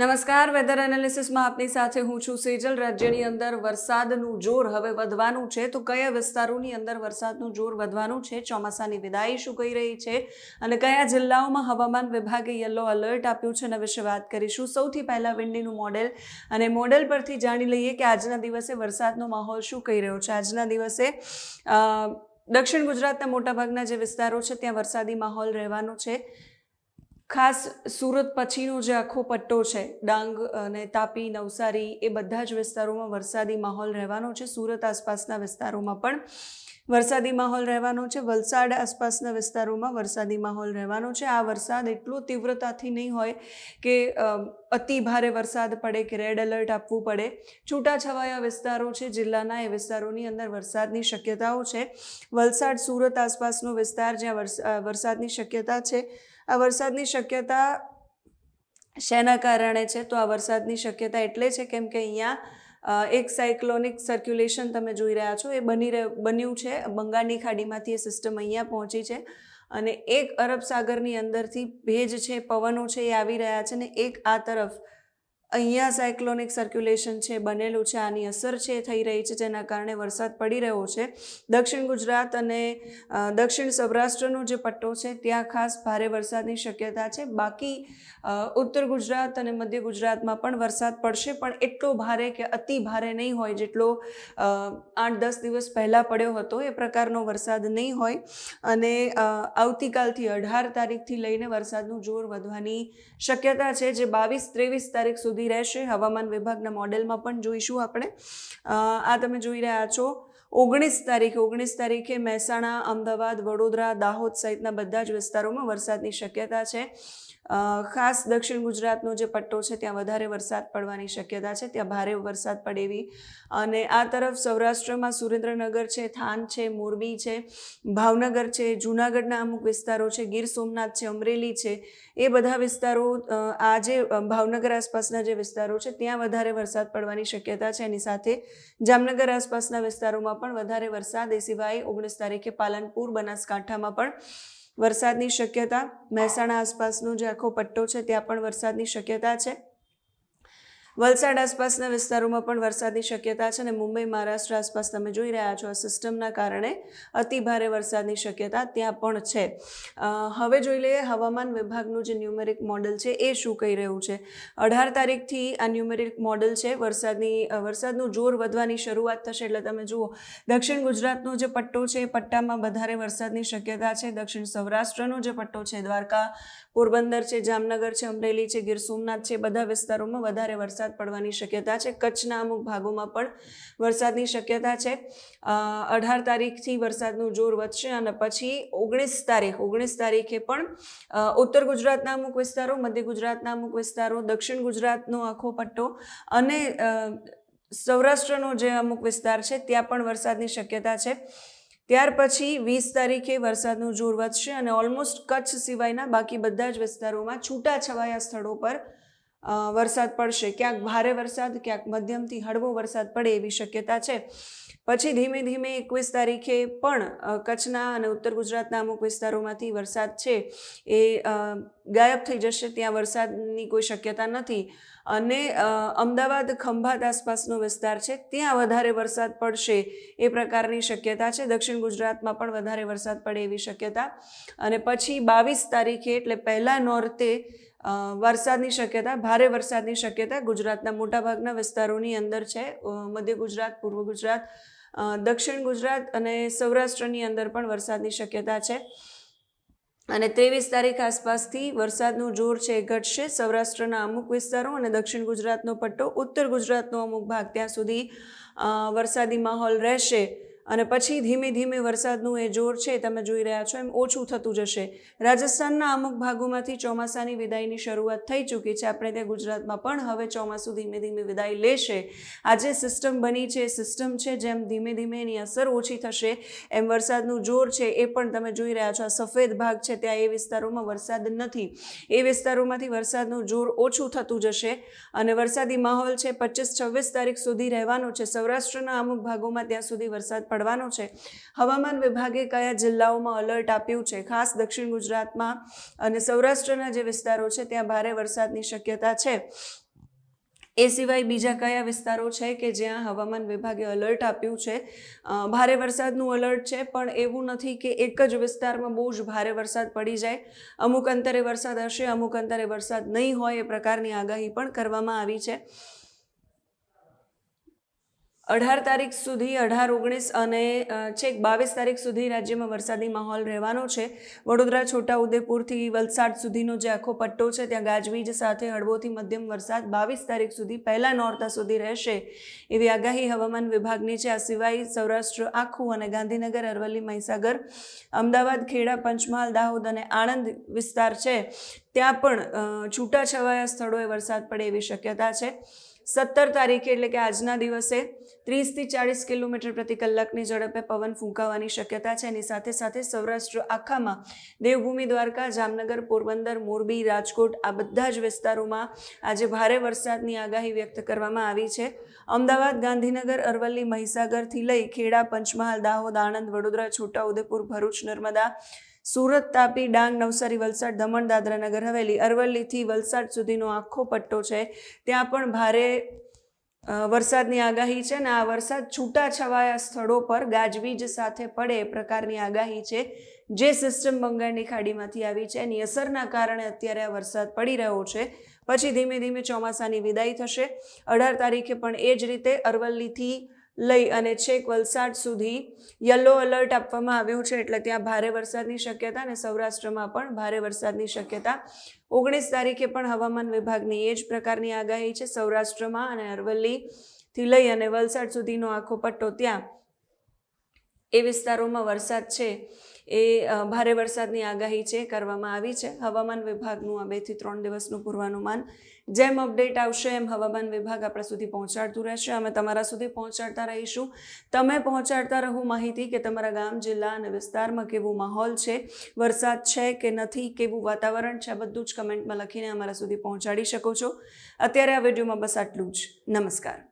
નમસ્કાર વેધર એનાલિસિસમાં આપની સાથે હું છું સેજલ. રાજ્યની અંદર વરસાદનું જોર હવે વધવાનું છે. તો કયા વિસ્તારોની અંદર વરસાદનું જોર વધવાનું છે? ચોમાસાની વિદાય શું કહી રહી છે? અને કયા જિલ્લાઓમાં હવામાન વિભાગે યલો એલર્ટ આપ્યું છે? એના વિશે વાત કરીશું. સૌથી પહેલાં વિંડીનું મોડેલ અને મોડેલ પરથી જાણી લઈએ કે આજના દિવસે વરસાદનો માહોલ શું કહી રહ્યો છે? આજના દિવસે દક્ષિણ ગુજરાતના મોટાભાગના જે વિસ્તારો છે, ત્યાં વરસાદી માહોલ રહેવાનો છે. ખાસ સુરત પછીનો જે આખો પટ્ટો છે, ડાંગ અને તાપી, નવસારી, એ બધા જ વિસ્તારોમાં વરસાદી માહોલ રહેવાનો છે. સુરત આસપાસના વિસ્તારોમાં પણ વરસાદી માહોલ રહેવાનો છે. વલસાડ આસપાસના વિસ્તારોમાં વરસાદી માહોલ રહેવાનો છે. આ વરસાદ એટલો તીવ્રતાથી નહીં હોય કે અતિ ભારે વરસાદ પડે કે રેડ એલર્ટ આપવું પડે. છૂટાછવાયા વિસ્તારો છે, જિલ્લાના એ વિસ્તારોની અંદર વરસાદની શક્યતાઓ છે. વલસાડ સુરત આસપાસનો વિસ્તાર જ્યાં વરસાદની શક્યતા છે આ વરસાદની શક્યતા શેના કારણે છે? તો આ વરસાદની શક્યતા એટલે છે કેમ કે અહીંયા એક સાયક્લોનિક સર્ક્યુલેશન તમે જોઈ રહ્યા છો, એ બની બન્યું છે. બંગાળની ખાડીમાંથી એ સિસ્ટમ અહીંયા પહોંચી છે અને એક અરબ સાગરની અંદરથી ભેજ છે, પવનો છે એ આવી રહ્યા છે ને એક આ તરફ અહીંયા સાયક્લોનિક સર્ક્યુલેશન છે, બનેલું છે, આની અસર છે, થઈ રહી છે, જેના કારણે વરસાદ પડી રહ્યો છે. દક્ષિણ ગુજરાત અને દક્ષિણ સૌરાષ્ટ્રનો જે પટ્ટો છે, ત્યાં ખાસ ભારે વરસાદની શક્યતા છે. બાકી ઉત્તર ગુજરાત અને મધ્ય ગુજરાતમાં પણ વરસાદ પડશે, પણ એટલો ભારે કે અતિ ભારે નહીં હોય જેટલો આઠ દસ દિવસ પહેલાં પડ્યો હતો, એ પ્રકારનો વરસાદ નહીં હોય. અને આવતીકાલથી અઢાર તારીખથી લઈને વરસાદનું જોર વધવાની શક્યતા છે, જે બાવીસ ત્રેવીસ તારીખ સુધી રહેશે. હવામાન વિભાગના મોડેલમાં પણ જોઈશું આપણે. આ તમે જોઈ રહ્યા છો. ઓગણીસ તારીખે ઓગણીસ તારીખે મહેસાણા, અમદાવાદ, વડોદરા, દાહોદ સહિતના બધા જ વિસ્તારોમાં વરસાદની શક્યતા છે. ખાસ દક્ષિણ ગુજરાતનો જે પટ્ટો છે, ત્યાં વધારે વરસાદ પડવાની શક્યતા છે, ત્યાં ભારે વરસાદ પડે એવી. અને આ તરફ સૌરાષ્ટ્રમાં સુરેન્દ્રનગર છે, થાન છે, મોરબી છે, ભાવનગર છે, જૂનાગઢના અમુક વિસ્તારો છે, ગીર સોમનાથ છે, અમરેલી છે, એ બધા વિસ્તારો આજે ભાવનગર આસપાસના જે વિસ્તારો છે, ત્યાં વધારે વરસાદ પડવાની શક્યતા છે. એની સાથે જામનગર આસપાસના વિસ્તારોમાં પણ વધારે વરસાદ. એ સિવાય ઓગણીસ તારીખે પાલનપુર, બનાસકાંઠામાં પણ વરસાદની શક્યતા મહેસાણા આસપાસનો જે આખો પટ્ટો છે ત્યાં પણ વરસાદની શક્યતા છે? વલસાડ આસપાસના વિસ્તારોમાં પણ વરસાદની શક્યતા છે અને મુંબઈ, મહારાષ્ટ્ર આસપાસ તમે જોઈ રહ્યા છો આ સિસ્ટમના કારણે અતિ ભારે વરસાદની શક્યતા ત્યાં પણ છે. હવે જોઈ લઈએ હવામાન વિભાગનું જે ન્યુમેરિક મોડલ છે એ શું કહી રહ્યું છે. અઢાર તારીખથી આ ન્યુમેરિક મોડલ છે, વરસાદની વરસાદનું જોર વધવાની શરૂઆત થશે એટલે તમે જુઓ, દક્ષિણ ગુજરાતનો જે પટ્ટો છે એ પટ્ટામાં વધારે વરસાદની શક્યતા છે. દક્ષિણ સૌરાષ્ટ્રનો જે પટ્ટો છે, દ્વારકા, પોરબંદર છે, જામનગર છે, અમરેલી છે, ગીર સોમનાથ છે, બધા વિસ્તારોમાં વધારે વરસાદ પડવાની શક્યતા છે. કચ્છના અમુક ભાગોમાં પણ વરસાદની શક્યતા છે. અઢાર તારીખથી વરસાદનું જોર વધશે અને પછી ઓગણીસ તારીખ, ઓગણીસ તારીખે પણ ઉત્તર ગુજરાતના અમુક વિસ્તારો, મધ્ય ગુજરાતના અમુક વિસ્તારો, દક્ષિણ ગુજરાતનો આખો પટ્ટો અને સૌરાષ્ટ્રનો જે અમુક વિસ્તાર છે ત્યાં પણ વરસાદની શક્યતા છે. ત્યાર પછી વીસ તારીખે વરસાદનું જોર વધશે અને ઓલમોસ્ટ કચ્છ સિવાયના બાકી બધા જ વિસ્તારોમાં છૂટાછવાયા સ્થળો પર વરસાદ પડશે. ક્યાંક ભારે વરસાદ, ક્યાંક મધ્યમથી હળવો વરસાદ પડે એવી શક્યતા છે. પછી ધીમે ધીમે એકવીસ તારીખે પણ કચ્છના અને ઉત્તર ગુજરાતના અમુક વિસ્તારોમાંથી વરસાદ છે એ ગાયબ થઈ જશે. ત્યાં વરસાદની કોઈ શક્યતા નથી. અને અમદાવાદ ખંભાત આસપાસનો વિસ્તાર છે, ત્યાં વધારે વરસાદ પડશે એ પ્રકારની શક્યતા છે. દક્ષિણ ગુજરાતમાં પણ વધારે વરસાદ પડે એવી શક્યતા. અને પછી બાવીસ તારીખે એટલે પહેલાં નોર્તે વરસાદની શક્યતા, ભારે વરસાદની શક્યતા ગુજરાતના મોટાભાગના વિસ્તારોની અંદર છે. મધ્ય ગુજરાત, પૂર્વ ગુજરાત દક્ષિણ ગુજરાત અને સૌરાષ્ટ્રની અંદર પણ વરસાદની શક્યતા છે. અને ત્રેવીસ તારીખ આસપાસથી વરસાદનું જોર છે એ ઘટશે. સૌરાષ્ટ્રના અમુક વિસ્તારો અને દક્ષિણ ગુજરાતનો પટ્ટો, ઉત્તર ગુજરાતનો અમુક ભાગ ત્યાં સુધી વરસાદી માહોલ રહેશે. અને પછી ધીમે ધીમે વરસાદનું એ જોર છે, તમે જોઈ રહ્યા છો, એમ ઓછું થતું જશે. રાજસ્થાનના અમુક ભાગોમાંથી ચોમાસાની વિદાયની શરૂઆત થઈ ચૂકી છે. આપણે ત્યાં ગુજરાતમાં પણ હવે ચોમાસું ધીમે ધીમે વિદાય લેશે. આ જે સિસ્ટમ બની છે સિસ્ટમ છે, જેમ ધીમે ધીમે એની અસર ઓછી થશે, એમ વરસાદનું જોર છે, એ પણ તમે જોઈ રહ્યા છો. આ સફેદ ભાગ છે, ત્યાં એ વિસ્તારોમાં વરસાદ નથી. એ વિસ્તારોમાંથી વરસાદનું જોર ઓછું થતું જશે અને વરસાદી માહોલ છે પચીસ છવ્વીસ તારીખ સુધી રહેવાનો છે. સૌરાષ્ટ્રના અમુક ભાગોમાં ત્યાં સુધી વરસાદ પડવાનો છે. હવામાન વિભાગે કયા જિલ્લાઓમાં અલર્ટ આપ્યું છે? ખાસ દક્ષિણ ગુજરાતમાં અને સૌરાષ્ટ્રના જે વિસ્તારો છે, ત્યાં ભારે વરસાદની શક્યતા છે. એ સિવાય બીજા કયા વિસ્તારો છે કે જ્યાં હવામાન વિભાગે અલર્ટ આપ્યું છે? ભારે વરસાદનું અલર્ટ છે, પણ એવું નથી કે એક જ વિસ્તારમાં બહુ જ ભારે વરસાદ પડી જાય. અમુક અંતરે વરસાદ હશે, અમુક અંતરે વરસાદ નહીં હોય એ પ્રકારની આગાહી પણ કરવામાં આવી છે. અઢાર તારીખ સુધી, અઢાર, ઓગણીસ અને છેક બાવીસ તારીખ સુધી રાજ્યમાં વરસાદી માહોલ રહેવાનો છે. વડોદરા, છોટાઉદેપુરથી વલસાડ સુધીનો જે આખો પટ્ટો છે, ત્યાં ગાજવીજ સાથે હળવોથી મધ્યમ વરસાદ બાવીસ તારીખ સુધી પહેલા નોરતા સુધી રહેશે. એવી આગાહી હવામાન વિભાગની છે. આ સિવાય સૌરાષ્ટ્ર આખું અને ગાંધીનગર, અરવલ્લી, મહીસાગર, અમદાવાદ, ખેડા, પંચમહાલ, દાહોદ અને આણંદ વિસ્તાર છે. ત્યાં પણ છૂટાછવાયા સ્થળોએ વરસાદ પડે એવી શક્યતા છે. સત્તર તારીખે એટલે કે આજના દિવસે ત્રીસથી ચાળીસ કિલોમીટર પ્રતિ કલાકની ઝડપે પવન ફૂંકાવાની શક્યતા છે. એની સાથે સાથે સૌરાષ્ટ્ર આખામાં દેવભૂમિ દ્વારકા, જામનગર, પોરબંદર, મોરબી, રાજકોટ આ બધા જ વિસ્તારોમાં આજે ભારે વરસાદની આગાહી વ્યક્ત કરવામાં આવી છે. અમદાવાદ, ગાંધીનગર, અરવલ્લી, મહીસાગરથી લઈ ખેડા, પંચમહાલ, દાહોદ, આણંદ, વડોદરા, છોટાઉદેપુર, ભરૂચ, નર્મદા સુરત તાપી, ડાંગ, નવસારી, વલસાડ, દમણ, દાદરા નગર, હવેલી, અરવલ્લીથી વલસાડ સુધીનો આખો પટ્ટો છે. ત્યાં પણ ભારે વરસાદની આગાહી છે ને આ વરસાદ છૂટાછવાયા સ્થળો પર ગાજવીજ સાથે પડે એ પ્રકારની આગાહી છે જે સિસ્ટમ બંગાળની ખાડીમાંથી આવી છે. એની અસરના કારણે અત્યારે આ વરસાદ પડી રહ્યો છે. પછી ધીમે ધીમે ચોમાસાની વિદાય થશે. અઢાર તારીખે પણ એ જ રીતે અરવલ્લીથી લઈ અને છેક વલસાડ સુધી યલો એલર્ટ આપવામાં આવ્યું છે. એટલે ત્યાં ભારે વરસાદની શક્યતા અને સૌરાષ્ટ્રમાં પણ ભારે વરસાદની શક્યતા. ઓગણીસ તારીખે પણ હવામાન વિભાગની એ જ પ્રકારની આગાહી છે. સૌરાષ્ટ્રમાં અને અરવલ્લીથી લઈ અને વલસાડ સુધીનો આખો પટ્ટો ત્યાં એ વિસ્તારોમાં વરસાદ છે, એ ભારે વરસાદની આગાહી છે, કરવામાં આવી છે. હવામાન વિભાગનું આ બેથી ત્રણ દિવસનું પૂર્વાનુમાન. જેમ અપડેટ આવશે, એમ હવામાન વિભાગ આપણા સુધી પહોંચાડતું રહેશે. અમે તમારા સુધી પહોંચાડતા રહીશું. તમે પહોંચાડતા રહો માહિતી કે તમારા ગામ, જિલ્લા અને વિસ્તારમાં કેવો માહોલ છે, વરસાદ છે કે નથી, કેવું વાતાવરણ છે બધું જ કમેન્ટમાં લખીને અમારા સુધી પહોંચાડી શકો છો. અત્યારે આ વિડીયોમાં બસ આટલું જ. નમસ્કાર.